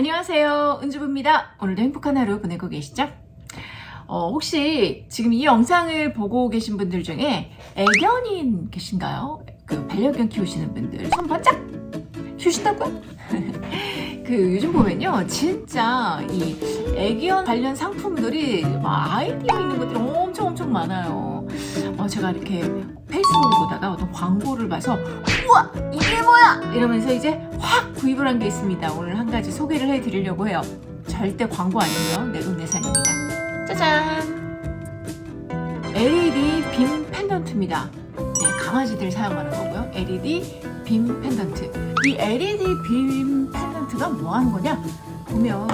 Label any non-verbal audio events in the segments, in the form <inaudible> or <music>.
안녕하세요. 은주부입니다. 오늘도 행복한 하루 보내고 계시죠? 어, 혹시 지금 이 영상을 보고 계신 분들 중에 애견인 계신가요? 그 반려견 키우시는 분들 손 번짝 주신다고요 <laughs> 그 요즘 보면요 진짜 이 애견 관련 상품들이 막 아이디어 있는 것들이 엄청 엄청 많아요. 어, 제가 이렇게 페이스북을 보다가 어떤 광고를 봐서 우와 이게 뭐야? 이러면서 이제 확 구입을 한 게 있습니다. 오늘 한 가지 소개를 해드리려고 해요. 절대 광고 아니고요 내돈내산입니다. 짜잔! LED 빔 펜던트입니다. 네, 강아지들 사용하는 거고요. LED 빔 펜던트. 이 LED 빔 펜던트 아파트가 뭐 하는 거냐? 보면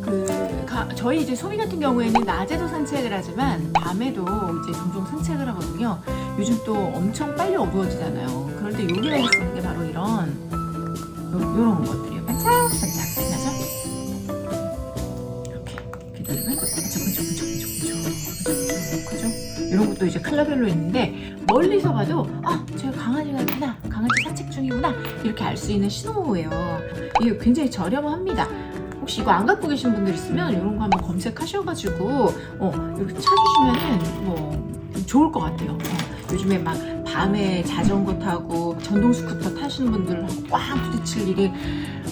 그 가, 저희 이제 소미 같은 경우에는 낮에도 산책을 하지만 밤에도 이제 종종 산책을 하거든요. 요즘 또 엄청 빨리 어두워지잖아요. 그럴 때 요리할 수 있는 게 바로 이런 요, 런 것들이에요. 반짝반짝 빛나죠? 이렇게 기다리면 반짝 반짝 반짝 반짝 반짝 반짝 그죠? 이런 것도 이제 클라별로 있는데 멀리서 봐도 아, 저 강아지가 있구나. 강아지 산책 중이구나. 이렇게 알 수 있는 신호예요. 이게 굉장히 저렴합니다. 혹시 이거 안 갖고 계신 분들 있으면 이런 거 한번 검색하셔가지고 어, 이렇게 찾으시면은 뭐 좋을 것 같아요. 어, 요즘에 막 밤에 자전거 타고 전동 스쿠터 타시는 분들 꽝 부딪힐 일이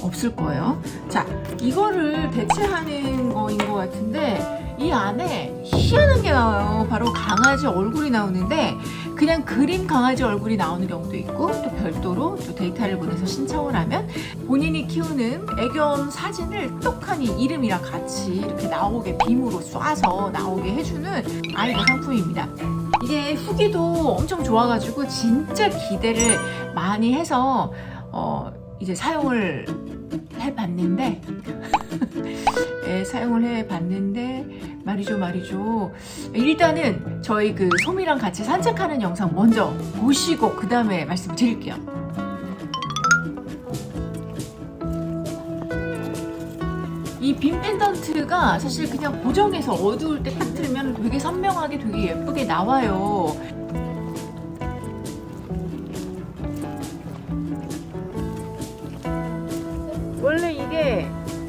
없을 거예요. 자, 이거를 대체하는 거인 것 같은데 이 안에 희한한 게 나와요. 바로 강아지 얼굴이 나오는데 그냥 그림 강아지 얼굴이 나오는 경우도 있고 또 별도로 또 데이터를 보내서 신청을 하면 본인이 키우는 애견 사진을 똑하니 이름이랑 같이 이렇게 나오게 빔으로 쏴서 나오게 해주는 아이고 상품입니다. 이게 후기도 엄청 좋아가지고 진짜 기대를 많이 해서 어 이제 사용을 해봤는데 <laughs> 예, 사용을 해봤는데 말이죠 말이죠. 일단은 저희 그 소미랑 같이 산책하는 영상 먼저 보시고 그 다음에 말씀드릴게요 이 빔 펜던트가 사실 그냥 고정해서 어두울 때 딱 틀면 되게 선명하게 되게 예쁘게 나와요 원래 이게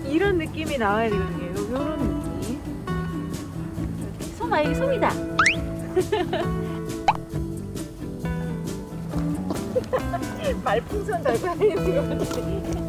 이런 느낌이 나와야 되거든요. 요- 요런 느낌. 소마 이게 솜이다. 말풍선 달고 다니는 거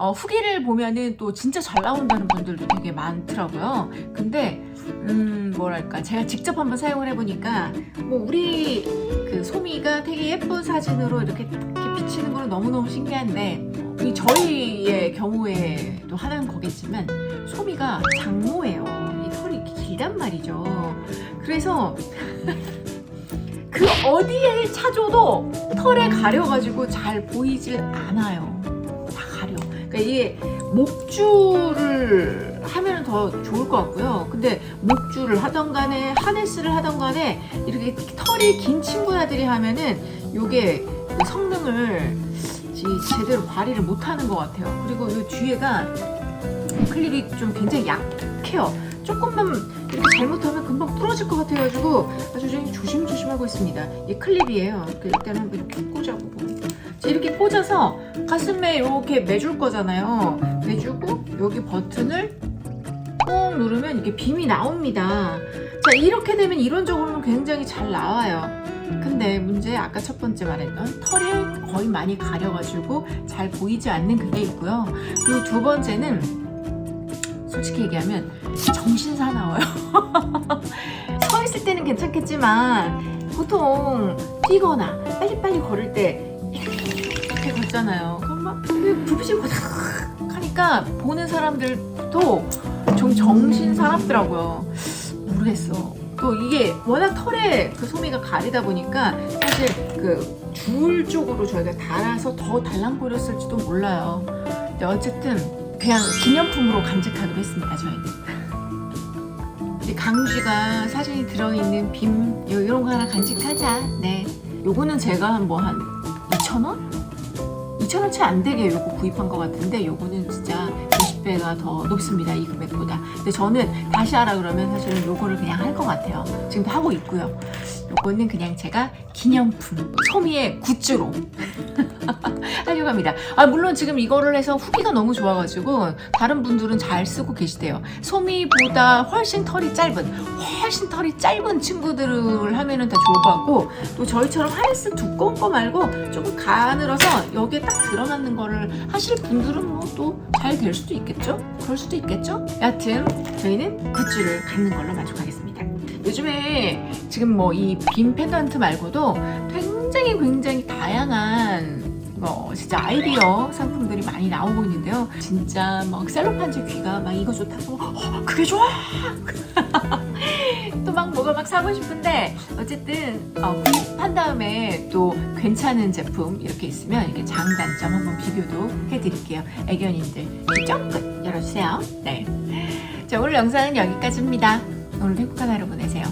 어, 후기를 보면은 또 진짜 잘 나온다는 분들도 되게 많더라고요. 근데 음 뭐랄까 제가 직접 한번 사용을 해보니까 뭐 우리 그 소미가 되게 예쁜 사진으로 이렇게, 이렇게 비치는 거는 너무너무 신기한데 이 저희의 경우에도 하나는 거겠지만 소미가 장모예요. 이 털이 이렇게 길단 말이죠. 그래서 <laughs> 그 어디에 차줘도 털에 가려가지고 잘 보이질 않아요. 그러니까 이게 목줄을 하면 더 좋을 것 같고요. 근데 목줄을 하던 간에 하네스를 하던 간에 이렇게 털이 긴 친구들이 하면은 그 성능을 지- 제대로 발휘를 못하는 것 같아요. 그리고 이 뒤에가 클립이 좀 굉장히 약해요. 조금만 이렇게 잘못하면 금방 부러질 것 같아가지고 아주 좀 조심조심 하고 있습니다. 이 클립이에요. 그 일단은 이렇게 꽂아보고 자, 이렇게 꽂아서 가슴에 이렇게 매줄 거잖아요. 매주고 여기 버튼을 꾹 누르면 이게 빔이 나옵니다. 자 이렇게 되면 이론적으로는 굉장히 잘 나와요. 근데 문제 아까 첫 번째 말했던 털이 거의 많이 가려가지고 잘 보이지 않는 그게 있고요. 그리고 두 번째는 솔직히 얘기하면 정신 사나워요. <laughs> 서 있을 때는 괜찮겠지만 보통 뛰거나 빨리빨리 걸을 때 걷잖아요. 그럼 막 고닥 하니까 보는 사람들도 좀 정신 사납더라고요. 모르겠어. 또 이게 워낙 털에 그 소미가 가리다 보니까 사실 그 줄 쪽으로 저희가 달아서 더 달랑거렸을지도 몰라요. 근데 어쨌든 그냥 기념품으로 간직하기로 했습니다, 저희는. 이렇게 강쥐가 사진이 들어있는 빔 요- 요런 거 하나 간직하자. 네. 요거는 제가 한뭐한 2,000원? 2,000원 채 안 되게 요거 구입한 것 같은데 요거는 진짜 20배가 더 높습니다. 이 금액보다. 근데 저는 다시 하라 그러면 사실은 요거를 그냥 할 것 같아요. 지금도 하고 있고요. 요거는 그냥 제가 기념품 소미의 굿즈로 <laughs> 하려고 합니다. 아 물론 지금 이거를 해서 후기가 너무 좋아가지고 다른 분들은 잘 쓰고 계시대요. 소미보다 훨씬 털이 짧은 훨씬 털이 짧은 친구들을 하면은 다 좋을 것 같고 또 저희처럼 하이스 두꺼운 거 말고 조금 가늘어서 여기에 딱 들어맞는 거를 하실 분들은 뭐 또 잘 될 수도 있겠죠? 그럴 수도 있겠죠? 여하튼 저희는 굿즈를 갖는 걸로 만족하겠습니다. 요즘에 지금 뭐 이 빔 펜던트 말고도 굉장히 굉장히 다양한 뭐 진짜 아이디어 상품들이 많이 나오고 있는데요. 진짜 막 셀로판지 귀가 막 이거 좋다고 어, 그게 좋아. <laughs> 또 막 뭐가 막 사고 싶은데 어쨌든 어, 구입한 다음에 또 괜찮은 제품 이렇게 있으면 이렇게 장단점 한번 비교도 해드릴게요. 애견인들 귀 쫑긋 열어주세요. 네. 자 오늘 영상은 여기까지입니다. 오늘 행복한 하루 보내세요.